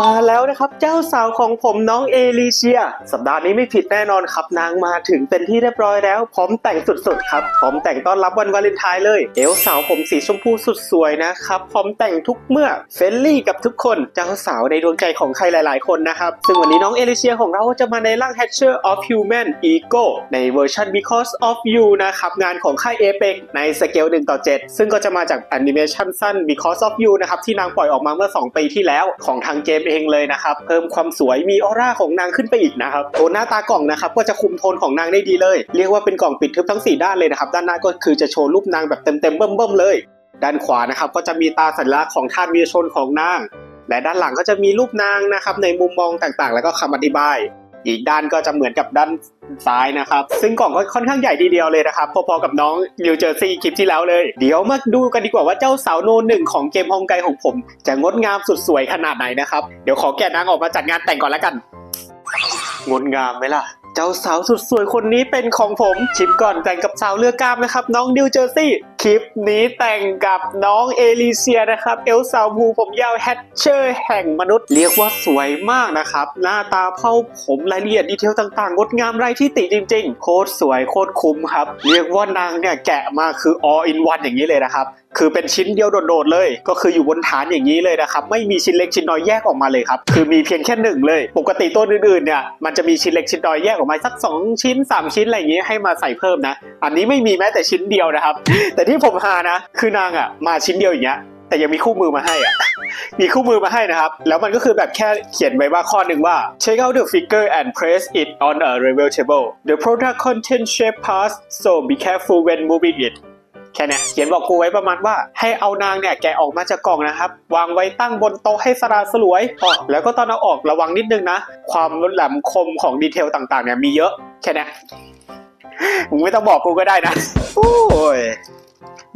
มาแล้วนะครับเจ้าสาวของผมน้องเอลิเชีย สัปดาห์นี้ไม่ผิดแน่นอนครับนางมาถึงเป็นที่เรียบร้อยแล้ว พร้อมแต่งสุดๆครับพร้อมแต่งต้อนรับวันวาเลนไทน์เลย เอวสาวผมสีชมพูสุดสวยนะครับพร้อมแต่งทุกเมื่อเฟรนลี่กับทุกคนเจ้าสาวในดวงใจของใครหลาย ๆ คนนะครับซึ่งวันนี้น้องเอลิเชียของเราจะมาในร่าง Hatcher of Human Ego ในเวอร์ชัน Because of You นะครับงานของค่าย Apex ในสเกล1ต่อ7ซึ่งก็จะมาจากแอนิเมชันสั้น Because of You นะครับที่นางปล่อยออกมาเมื่อ 2 ปีที่แล้วของทางเกมเองเลยนะครับ เพิ่มความสวยมีออร่าของนางขึ้นไปอีกนะครับโทนหน้าตากล่องนะครับก็จะคุมโทนของนางได้ดีเลย เรียกว่าเป็นกล่องปิดทึบทั้ง 4 ด้านเลยนะครับ ด้านหน้าก็คือจะโชว์รูปนางแบบเต็มๆเบิ่มๆเลย ด้านขวานะครับก็จะมีตาสัญลักษณ์ของท่านวีรชนของนาง และด้านหลังก็จะมีรูปนางนะครับในมุมมองต่างๆ แล้วก็คำอธิบาย อีกด้านก็จะเหมือนกับด้านซ้ายนะครับ ซึ่งกล่องก็ค่อนข้างใหญ่ทีเดียวเลยนะครับ พอๆกับน้องนิวเจอร์ซีย์คลิปที่แล้วเลย เดี๋ยวมาดูกันดีกว่าว่าเจ้าสาวโนหนึ่งของเกมฮองไกของผม จะงดงามสุดสวยขนาดไหนนะครับ เดี๋ยวขอแกะนางออกมาจัดงานแต่งก่อนแล้วกัน งดงามไหมล่ะเจ้าสาวสุดสวยคนนี้เป็นของผม ชิปก่อนแต่งกับสาวเลือกกล้ามนะครับ น้องนิวเจอร์ซีย์ คลิปนี้แต่งกับน้องเอลิเซียนะครับ เอลสาวูผมยาวแฮทเชอร์แห่งมนุษย์เรียกว่าสวยมากนะครับ หน้าตาเผ้าผมรายละเอียดดีเทลต่างๆ งดงามไร้ที่ติจริงๆ โคตรสวยโคตรคุ้มครับ เรียกว่านางเนี่ยแกะมาคือ all in one อย่างนี้เลยนะครับคือเป็นชิ้นเดียวโดดๆเลย ก็คืออยู่บนฐานอย่างนี้เลยนะครับไม่มีชิ้นเล็กชิ้นน้อยแยกออกมาเลยครับคือมีเพียงแค่หนึ่งเลย ปกติตัวอื่นๆเนี่ยมันจะมีชิ้นเล็กชิ้นน้อยแยกออกมาสัก 2 ชิ้น 3 ชิ้นอะไรอย่างนี้ให้มาใส่เพิ่มนะ อันนี้ไม่มีแม้แต่ชิ้นเดียวนะครับ แต่ที่ผมหานะ คือนางอะมาชิ้นเดียวอย่างเงี้ยแต่ยังมีคู่มือมาให้อะ มีคู่มือมาให้นะครับ แล้วมันก็คือแบบแค่เขียนไว้ว่าข้อหนึ่งว่า check out the figure and place it on a level table the product contain shape parts so be careful when moving it แค่เนี้ยเขียนบอกกูไว้ประมาณว่า ให้เอานางเนี่ยแกะออกมาจากกล่องนะครับ วางไว้ตั้งบนโต๊ะให้สลาสลวยอ๋อแล้วก็ตอนเอาออกระวังนิดนึงนะ ความแหลมคมของดีเทลต่างๆเนี่ยมีเยอะ แค่เนี้ยมึงไม่ต้องบอกกูก็ได้นะ โอ้ย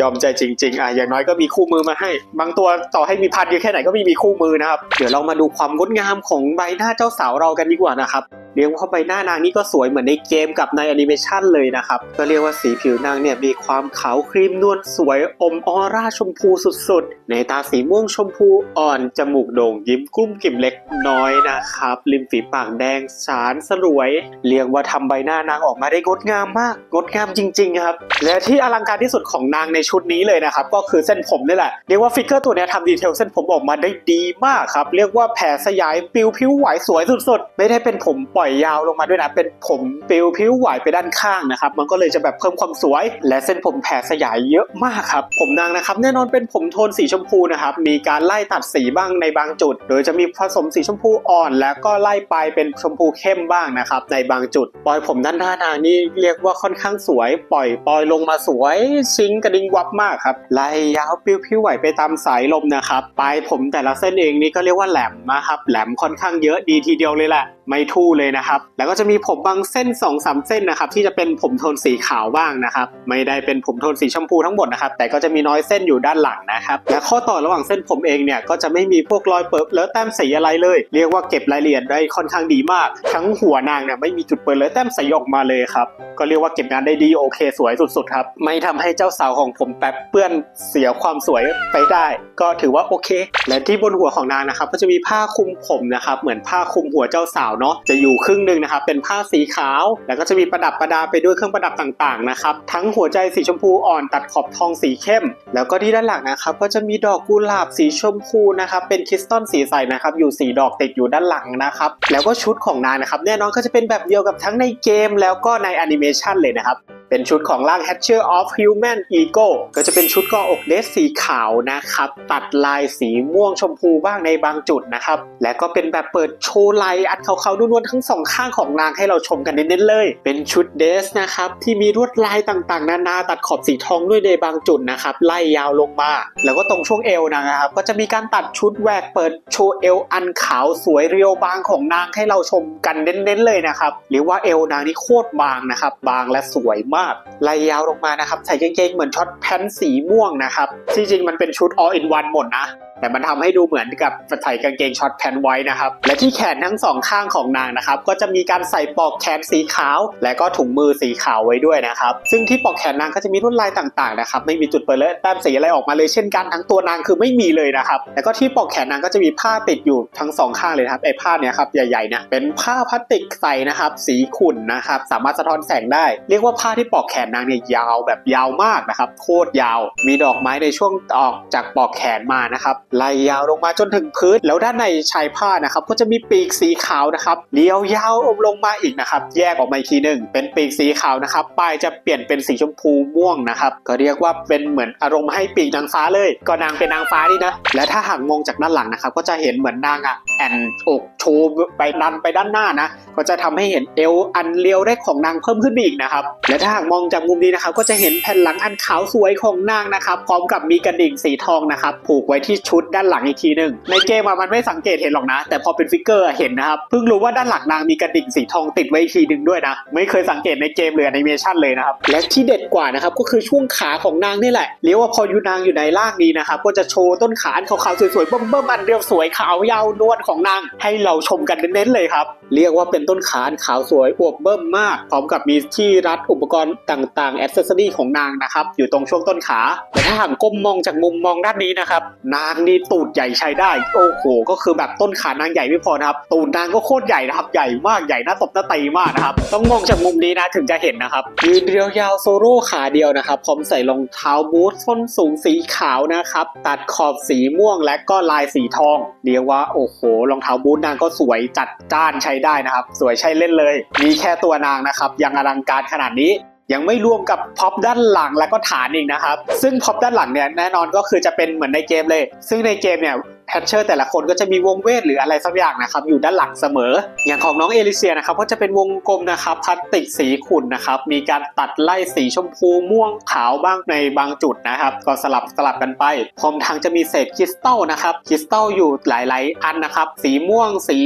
ยอมใจจริง ๆ อะอย่างน้อยก็มีคู่มือมาให้ บางตัวต่อให้มีพันเยอะแค่ไหนก็ไม่มีคู่มือนะครับ เดี๋ยวเรามาดูความงดงามของใบหน้าเจ้าสาวเรากันดีกว่านะครับ เรียกว่าใบหน้านางนี่ก็สวยเหมือนในเกมกับในแอนิเมชันเลยนะครับ ก็เรียกว่าสีผิวนางเนี่ยมีความขาวครีมนวลสวยอมออร่าชมพูสุดๆ ในตาสีม่วงชมพูอ่อน จมูกโด่งยิ้มกลุ้มกิ่มเล็กน้อยนะครับ ริมฝีปากแดงสารสลวย เรียกว่าทำใบหน้านางออกมาได้งดงามมาก งดงามจริงๆครับ และที่อลังการที่สุดของนางในชุดนี้เลยนะครับ ก็คือเส้นผมนี่แหละ เรียกว่าฟิกเกอร์ตัวนี้ทำดีเทลเส้นผมออกมาได้ดีมากครับ เรียกว่าแผ่สยายปิวพิ้วไหวสวยสุดๆ ไม่ได้เป็นผมปล่อย่อยยาวลงมาด้วยนะ เป็นผมปิวพิ้วไหวไปด้านข้างนะครับ มันก็เลยจะแบบเพิ่มความสวย และเส้นผมแผ่สยายเยอะมากครับ ผมนางนะครับ แน่นอนเป็นผมโทนสีชมพูนะครับ มีการไล่ตัดสีบ้างในบางจุด โดยจะมีผสมสีชมพูอ่อน แล้วก็ไล่ไปเป็นชมพูเข้มบ้างนะครับในบางจุด ปล่อยผมด้านหน้านางนี่เรียกว่าค่อนข้างสวย ปล่อยปล่อยลงมาสวยซิงกระดิ่งวับมากครับไล่ยาวปิวพิ้วไหวไปตามสายลมนะครับปลายผมแต่ละเส้นเองนี่ก็เรียกว่าแหลมนะครับแหลมค่อนข้างเยอะดีทีเดียวเลยแหละไม่ทู่เลยนะครับ แล้วก็จะมีผมบางเส้น2อสเส้นนะครับที่จะเป็นผมโทนสีขาวบ้างนะครับ ไม่ได้เป็นผมโทนสีชมพูทั้งหมดนะครับ แต่ก็จะมีน้อยเส้นอยู่ด้านหลังนะครับ และข้อต่อระหว่างเส้นผมเองเนี่ยก็จะไม่มีพวกรอยเปิดเลอะแต้มสีอะไรเลย เรียกว่าเก็บรายละเอียดได้ค่อนข้างดีมาก ทั้งหัวนางเนี่ยไม่มีจุดเปิดเลอะแต้มสีออกมาเลยครับ ก็เรียกว่าเก็บงานได้ดีโอเค สวยสุดๆครับ ไม่ทำให้เจ้าสาวของผมแปบเปื้อนเสียความสวยไปได้ ก็ถือว่าโอเค และที่บนหัวของนางนะครับก็จะมีผ้าคลุมผมนะครับเหมือนผ้าคลุมหัวเจ้าสาวเนาะจะอยู่ครึ่งหนึ่งนะครับเป็นผ้าสีขาว แล้วก็จะมีประดับประดาไปด้วยเครื่องประดับต่างๆนะครับทั้งหัวใจสีชมพูอ่อนตัดขอบทองสีเข้ม แล้วก็ที่ด้านหลังนะครับก็จะมีดอกกุหลาบสีชมพูนะครับเป็นคริสตัลสีใสนะครับอยู่สีดอกติดอยู่ด้านหลังนะครับแล้วก็ชุดของนางนะครับแน่นอนก็จะเป็นแบบเดียวกับทั้งในเกมแล้วก็ในแอนิเมชันเลยนะครับ เป็นชุดของร่าง Hatcher of Human Ego ก็จะเป็นชุดกาะอกเดสสีขาวนะครับ ตัดลายสีม่วงชมพูบ้างในบางจุดนะครับ และก็เป็นแบบเปิดโชว์ลายอัดขาวๆนวลๆทั้งสองข้างของนางให้เราชมกันเน้นๆเลย เป็นชุดเดสนะครับ ที่มีลวดลายต่างๆ นานาตัดขอบสีทองด้วยในบางจุดนะครับ ไล่ยาวลงมา แล้วก็ตรงช่วงเอวนะครับ ก็จะมีการตัดชุดแหวกเปิดโชว์เอวอันขาวสวยเรียวบางของนางให้เราชมกันเน้นๆเลยนะครับเรียกว่าเอวนางนี่โคตรบางนะครับบางและสวยมากไล่ยาวลงมานะครับ ใส่กางเกงเหมือนช็อตแพนสีม่วงนะครับที่จริงมันเป็นชุด all in one หมดนะแต่มันทำให้ดูเหมือนกับใส่กางเกงช็อตแพนไว้นะครับ และที่แขนทั้งสองข้างของนางนะครับ ก็จะมีการใส่ปลอกแขนสีขาว และก็ถุงมือสีขาวไว้ด้วยนะครับ ซึ่งที่ปลอกแขนนางก็จะมีลวดลายต่างๆนะครับ ไม่มีจุดเปิดและแต้มสีอะไรออกมาเลยเช่นกันทั้งตัวนางคือไม่มีเลยนะครับ แล้วก็ที่ปลอกแขนนางก็จะมีผ้าติดอยู่ทั้งสองข้างเลยครับ ไอ้ผ้าเนี่ยครับใหญ่ๆเนี่ยเป็นผ้าพลาสติกใสนะครับ สีขุ่นนะครับ สามารถสะท้อนแสงได้ เรียกว่าผ้าที่ปอกแขนนางเนี่ยยาวแบบยาวมากนะครับโคตรยาว มีดอกไม้ในช่วงออกจากปอกแขนมานะครับไล่ยาวลงมาจนถึงพื้น แล้วด้านในชายผ้านะครับก็จะมีปีกสีขาวนะครับเลี้ยวยาวอมลงมาอีกนะครับแยกออกมาอีกทีหนึ่งเป็นปีกสีขาวนะครับปลายจะเปลี่ยนเป็นสีชมพูม่วงนะครับก็เรียกว่าเป็นเหมือนอารมณ์ให้ปีกนางฟ้าเลย ก็นางเป็นนางฟ้านี่นะและถ้าหากมองจากด้านหลังนะครับก็จะเห็นเหมือนนางอะแอนอกโชว์ไปดันไปด้านหน้านะก็จะทำให้เห็นเอวอันเรียวได้ของนางเพิ่มขึ้นไปอีกนะครับและถ้าากมองจากมุมนี้นะครับก็จะเห็นแผ่นหลังอันขาวสวยของนางนะครับพร้อมกับมีกระดิ่งสีทองนะครับผูกไว้ที่ชุดด้านหลังอีกทีหนึ่งในเกมอะมันไม่สังเกตเห็นหรอกนะ แต่พอเป็นฟิกเกอร์เห็นนะครับเพิ่งรู้ว่าด้านหลังนางมีกระดิ่งสีทองติดไว้อีกทีหนึ่งด้วยนะไม่เคยสังเกตในเกมหรือแอนิเมชันเลยนะครับและที่เด็ดกว่านะครับก็คือช่วงขาของนางนี่แหละเรียกว่าพอยูนางอยู่ในร่างนี้นะครับก็จะโชว์ต้นขาอันขาวๆสวยๆเบิ่มๆอันเรียวสวยขาวยาวนวลของนางให้เราชมกันเน้นๆเลยครับเรียกว่าเป็นต้นขาอันขาวสวยอวบเบิ่มมาก พร้อมกับมีที่รัดอุปกรณ์ต่างๆแอ c เซสซอรี่ของนางนะครับ อยู่ตรงช่วงต้นขาแต่ถ้าหากก้มมองจากมุมมองด้านนี้นะครับ นางนี่ตูดใหญ่ใช้ได้ โอ้โห ก็คือแบบต้นขานางใหญ่ไม่พอนะครับ ตูดนางก็โคตรใหญ่นะครับ ใหญ่มากใหญ่หน้าตบหน้าตีมากนะครับ ต้องมองจากมุมนี้นะถึงจะเห็นนะครับยืนเรียวยาวโซโล่ขาเดียวนะครับพร้อมใส่รองเท้าบูทส้นสูงสีขาวนะครับ ตัดขอบสีม่วงและก็ลายสีทอง เรียกว่าโอ้โหรองเท้าบูทนางก็สวยจัดจ้านใช้ได้นะครับ สวยใช้เล่นเลย มีแค่ตัวนางนะครับ ยังอลังการขนาดนี้ ยังไม่รวมกับพ็อปด้านหลังและก็ฐานอีกนะครับ ซึ่งพ็อปด้านหลังเนี่ยแน่นอนก็คือจะเป็นเหมือนในเกมเลย ซึ่งในเกมเนี่ย แพทเชอร์แต่ละคนก็จะมีวงเวทหรืออะไรสักอย่างนะครับอยู่ด้านหลังเสมอ อย่างของน้องเอลิเซียนะครับก็จะเป็นวงกลมนะครับพลาสติกสีขุ่นนะครับมีการตัดไล่สีชมพูม่วงขาวบ้างในบางจุดนะครับก็สลับสลับกันไปพร้อมทั้งจะมีเศษคริสตัลนะครับคริสตัลอยู่หลาย ๆ อันนะครับสีม่วงสี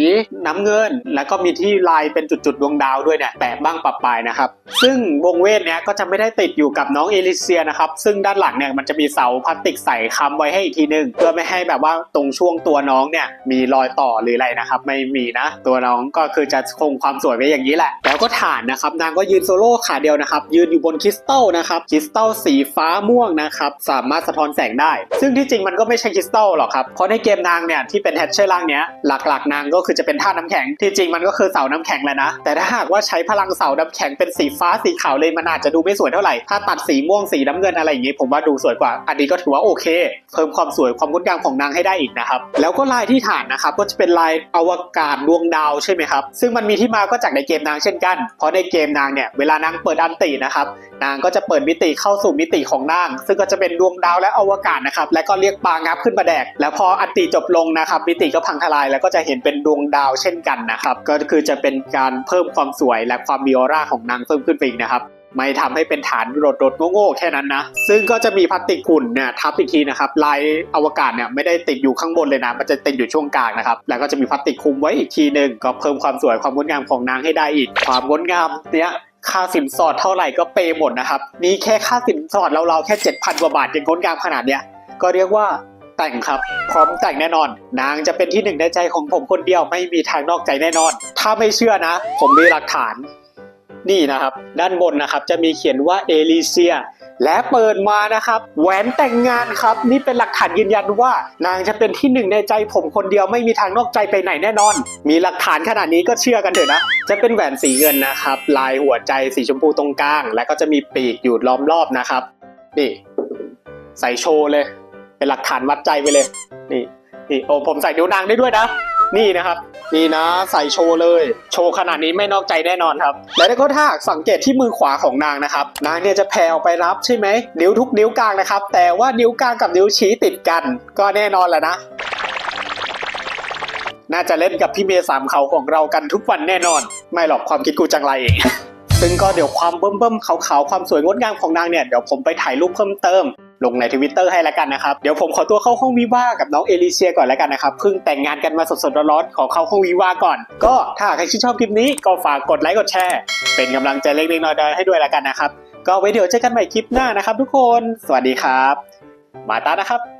น้ำเงิน แล้วก็มีที่ลายเป็นจุดๆดวงดาวด้วยเนี่ยแปะบ้างปะปายนะครับซึ่งวงเวทเนี้ยก็จะไม่ได้ติดอยู่กับน้องเอลิเซียนะครับซึ่งด้านหลังเนี่ยมันจะมีเสาพลาสติกใส่ค้ำไว้ให้อีกทีหนึงเพื่อไม่ให้แบบว่าตรงช่วงตัวน้องเนี่ยมีรอยต่อหรืออะไรนะครับ ไม่มีนะตัวน้องก็คือจะคงความสวยไว้อย่างนี้แหละ แล้วก็ฐานนะครับ นางก็ยืนโซโล่ขาเดียวนะครับ ยืนอยู่บนคริสตัลนะครับคริสตัลสีฟ้าม่วงนะครับสามารถสะท้อนแสงได้ ซึ่งที่จริงมันก็ไม่ใช่คริสตัลหรอกครับเพราะในเกมนางเนี่ยที่เป็นแฮชเชอร์ล่างเนี้ยหลักๆ นางก็คือจะเป็นท่าน้ำแข็งที่จริงมันก็คือเสาน้ำแข็งแหละนะแต่ถ้าหากว่าใช้พลังเสาน้ำแข็งเป็นสีฟ้าสีขาวเลยมันอาจจะดูไม่สวยเท่าไหร่ถ้าตัดสีม่วงสีน้ำเงินอะไรอย่างงี้ผมว่าดูสวยกว่า อันนี้ก็ถือว่าโอเค เพิ่มความสวยความงดงามของนางให้ได้อีกนะครับ แล้วก็ลายที่ฐานนะครับก็จะเป็นลายอวกาศดวงดาวใช่ไหมครับ ซึ่งมันมีที่มาก็จากในเกมนางเช่นกัน เพราะในเกมนางเนี่ยเวลานางเปิดอันตินะครับ นางก็จะเปิดมิติเข้าสู่มิติของนาง ซึ่งก็จะเป็นดวงดาวและอวกาศนะครับ และก็เรียกปลางับขึ้นมาแดก แล้วพออันติจบลงนะครับ มิติก็พังทลายแล้วก็จะเห็นเป็นดวงดาวเช่นกันนะครับ ก็คือจะเป็นการเพิ่มความสวยและความมีออร่าของนางเพิ่มขึ้นไปอีกนะครับ ไม่ทำให้เป็นฐานโดดๆโง่ๆแค่นั้นนะ ซึ่งก็จะมีพลาสติกหุ่นเนี่ยทับอีกทีนะครับลายอวกาศเนี่ยไม่ได้ติดอยู่ข้างบนเลยนะ มันจะติดอยู่ช่วงกลางนะครับ แล้วก็จะมีพลาสติกคลุมไว้อีกทีหนึ่งก็เพิ่มความสวยความงดงามของนางให้ได้อีก ความงดงามเนี้ยค่าสินสอดเท่าไหร่ก็เปย์หมดนะครับ นี่แค่ค่าสินสอดเราๆแค่ 7,000กว่าบาทยังงดงามขนาดเนี้ยก็เรียกว่าแต่งครับ พร้อมแต่งแน่นอน นางจะเป็นที่หนึ่งในใจของผมคนเดียวไม่มีทางนอกใจแน่นอน ถ้าไม่เชื่อนะ ผมมีหลักฐาน นี่นะครับ ด้านบนนะครับจะมีเขียนว่าเอลิเซีย และเปิดมานะครับ แหวนแต่งงานครับ นี่เป็นหลักฐานยืนยันว่า นางจะเป็นที่หนึ่งในใจผมคนเดียวไม่มีทางนอกใจไปไหนแน่นอน มีหลักฐานขนาดนี้ก็เชื่อกันเถอะนะ จะเป็นแหวนสีเงินนะครับ ลายหัวใจสีชมพูตรงกลาง และก็จะมีปีกอยู่ล้อมรอบนะครับ นี่ ใส่โชว์เลย เป็นหลักฐานวัดใจไปเลย นี่นี่โอ้ผมใส่นิ้วนางได้ด้วยนะ นี่นะครับนี่นะใส่โชว์เลย โชว์ขนาดนี้ไม่นอกใจแน่นอนครับ และก็ถ้าสังเกตที่มือขวาของนางนะครับ นางเนี่ยจะแผ่ออกไปรับใช่ไหมนิ้วทุกนิ้วกลางนะครับ แต่ว่านิ้วกลางกับนิ้วชี้ติดกัน ก็แน่นอนแหละนะน่าจะเล่นกับพี่เมย์สามเขาของเรากันทุกวันแน่นอน ไม่หรอกความคิดกูจังไรเอง ซึ่งก็เดี๋ยวความเบิ่มๆขาวๆความสวยงดงามของนางเนี่ยเดี๋ยวผมไปถ่ายรูปเพิ่มเติมลงในทวิตเตอร์ให้แล้วกันนะครับ เดี๋ยวผมขอตัวเข้าห้องวิวากับน้องเอลิเซียก่อนแล้วกันนะครับ เพิ่งแต่งงานกันมาสดๆร้อนๆขอเข้าห้องวิวาก่อน ก็ถ้าใครชื่นชอบคลิปนี้ก็ฝากกดไลค์กดแชร์ เป็นกำลังใจเล็กๆน้อยๆให้ด้วยแล้วกันนะครับ ก็ไว้เดี๋ยวเจอกันใหม่คลิปหน้านะครับ ทุกคน สวัสดีครับ มาตานะครับ